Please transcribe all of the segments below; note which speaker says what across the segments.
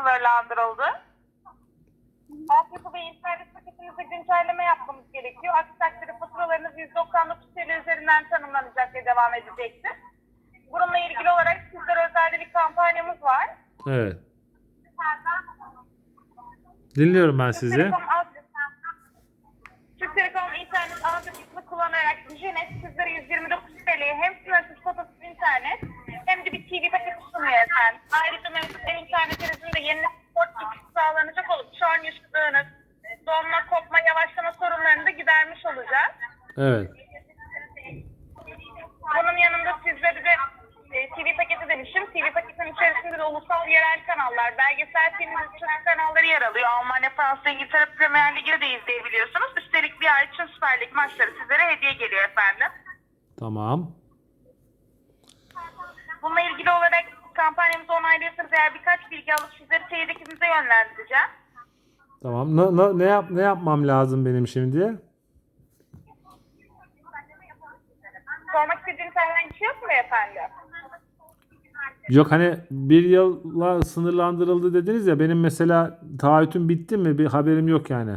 Speaker 1: sınırlandırıldı. Altyapı ve internet paketinizde güncelleme yapmamız gerekiyor. Aksi takdirde faturalarınız 199 TL üzerinden tanımlanacak ve devam edecektir. Bununla ilgili olarak sizlere özel bir kampanyamız var.
Speaker 2: Evet. Dinliyorum ben
Speaker 1: Türk
Speaker 2: sizi.
Speaker 1: Telekom alt- Türk Telekom internet altyapısını kullanarak Jinet sizlere 129 TL'ye hem sınırsız fotoğrafsız internet hem de bir TV paketi sunuyor efendim. Ayrıca mevcut şu an yaşadığınız donma, kopma, yavaşlama sorunlarını da gidermiş olacak.
Speaker 2: Evet.
Speaker 1: Bunun yanında sizlere de e, TV paketi demişim. TV paketinin içerisinde de ulusal yerel kanallar, belgesel film çocuk kanalları yer alıyor. Almanya, Fransa, İngiltere Premier Ligi'ni de izleyebiliyorsunuz. Üstelik bir ay için Süper Lig maçları sizlere hediye geliyor efendim.
Speaker 2: Tamam.
Speaker 1: Bununla ilgili olarak kampanyamızı onaylıyorsanız eğer birkaç bilgi alıp sizleri teyit ekibimize yönlendireceğim.
Speaker 2: Tamam. Ne, ne, ne, yap, ne yapmam lazım benim şimdi?
Speaker 1: Sormak istediğiniz herhangi bir şey yok mu efendim?
Speaker 2: Yok hani bir yılla sınırlandırıldı dediniz ya benim mesela taahhütüm bitti mi? Bir haberim yok yani.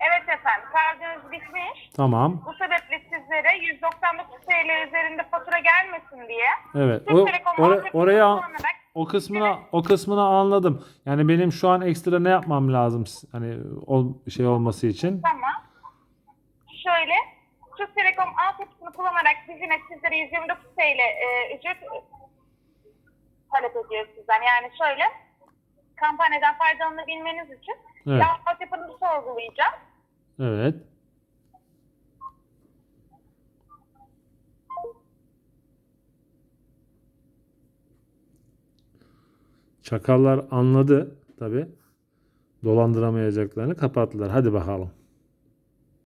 Speaker 1: Evet efendim, kartınız bitmiş.
Speaker 2: Tamam.
Speaker 1: Bu sebeple sizlere 199 TL üzerinde fatura gelmesin diye
Speaker 2: Evet.
Speaker 1: Türk
Speaker 2: O,
Speaker 1: Telekom
Speaker 2: or-
Speaker 1: altyapısını
Speaker 2: oraya
Speaker 1: kullanarak
Speaker 2: o kısmına o kısmını anladım. Yani benim şu an ekstra ne yapmam lazım hani o şey olması için?
Speaker 1: Tamam. Şöyle, Türk Telekom altyapısını kullanarak bizine sizlere 129 TL e, ücret talep ediyor sizden. Yani şöyle, kampanyadan faydalanabilmeniz için
Speaker 2: Evet.
Speaker 1: altyapınızı sorgulayacağım.
Speaker 2: Evet. Çakallar anladı tabi. Dolandıramayacaklarını kapattılar. Hadi bakalım.